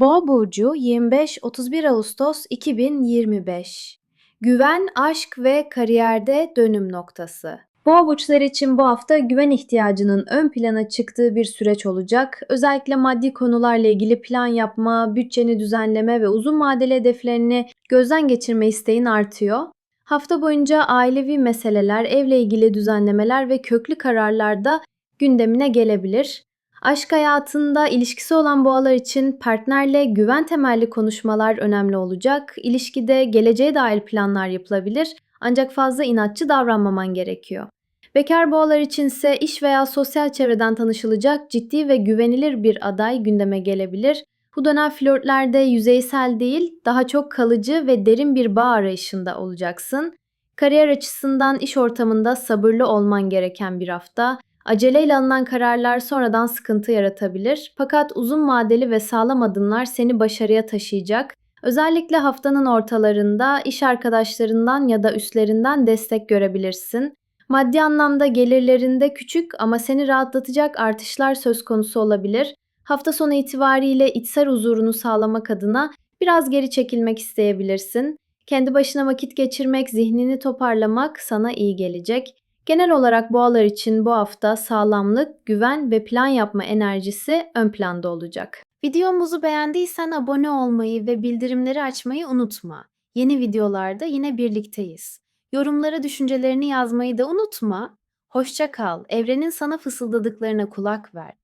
Boğa burcu 25-31 Ağustos 2025. Güven, aşk ve kariyerde dönüm noktası. Boğa burçları için bu hafta güven ihtiyacının ön plana çıktığı bir süreç olacak. Özellikle maddi konularla ilgili plan yapma, bütçeni düzenleme ve uzun vadeli hedeflerini gözden geçirme isteğin artıyor. Hafta boyunca ailevi meseleler, evle ilgili düzenlemeler ve köklü kararlar da gündemine gelebilir. Aşk hayatında ilişkisi olan boğalar için partnerle güven temelli konuşmalar önemli olacak. İlişkide geleceğe dair planlar yapılabilir ancak fazla inatçı davranmaman gerekiyor. Bekar boğalar içinse iş veya sosyal çevreden tanışılacak ciddi ve güvenilir bir aday gündeme gelebilir. Bu dönem flörtlerde yüzeysel değil, daha çok kalıcı ve derin bir bağ arayışında olacaksın. Kariyer açısından iş ortamında sabırlı olman gereken bir hafta. Aceleyle alınan kararlar sonradan sıkıntı yaratabilir. Fakat uzun vadeli ve sağlam adımlar seni başarıya taşıyacak. Özellikle haftanın ortalarında iş arkadaşlarından ya da üstlerinden destek görebilirsin. Maddi anlamda gelirlerinde küçük ama seni rahatlatacak artışlar söz konusu olabilir. Hafta sonu itibariyle içsel huzurunu sağlamak adına biraz geri çekilmek isteyebilirsin. Kendi başına vakit geçirmek, zihnini toparlamak sana iyi gelecek. Genel olarak boğalar için bu hafta sağlamlık, güven ve plan yapma enerjisi ön planda olacak. Videomuzu beğendiysen abone olmayı ve bildirimleri açmayı unutma. Yeni videolarda yine birlikteyiz. Yorumlara düşüncelerini yazmayı da unutma. Hoşça kal. Evrenin sana fısıldadıklarına kulak ver.